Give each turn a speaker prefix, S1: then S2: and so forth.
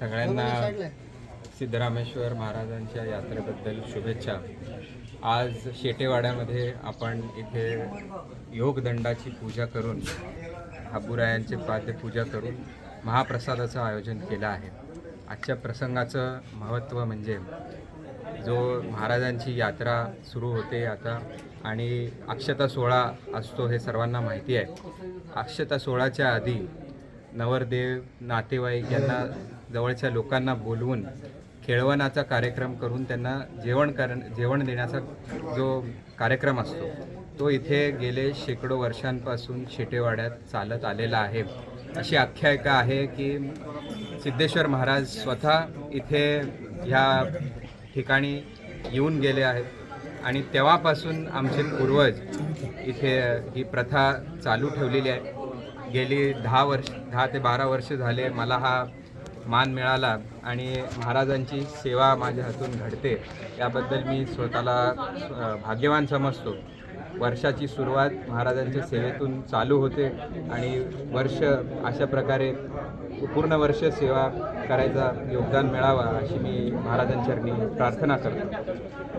S1: सगळ्यांना सिद्धरामेश्वर महाराजांच्या यात्रेबद्दल शुभेच्छा. आज शेटेवाड्यामध्ये आपण इथे योगदंडाची पूजा करून हाबुरायांचे पाद्यपूजा करून महाप्रसादाचं आयोजन केलं आहे. आजच्या प्रसंगाचं महत्त्व म्हणजे जो महाराजांची यात्रा सुरू होते आता आणि अक्षता सोहळा असतो हे सर्वांना माहिती आहे. अक्षता सोहळाच्या आधी नवरदेव नातेवाईक यांना जवळच्या लोकांना बोलवून खेळवणाचा कार्यक्रम करून त्यांना जेवण करण जेवण देण्याचा जो कार्यक्रम असतो तो इथे गेले शेकडो वर्षांपासून शेटेवाड्यात चालत आलेला आहे. अशी आख्यायिका आहे की सिद्धेश्वर महाराज स्वतः इथे ह्या ठिकाणी येऊन गेले आहेत आणि तेव्हापासून आमचे पूर्वज इथे ही प्रथा चालू ठेवलेली आहे. गेली दहा वर्ष दहा ते बारा वर्ष झाले मला हा मान मिळाला आणि महाराजांची सेवा माझ्या हातून घडते. याबद्दल मी स्वतःला भाग्यवान समजतो. वर्षाची सुरुवात महाराजांच्या सेवेतून चालू होते आणि वर्ष अशा प्रकारे पूर्ण वर्ष सेवा करायचा योगदान मिळावा अशी मी महाराजांचरणी प्रार्थना करतो.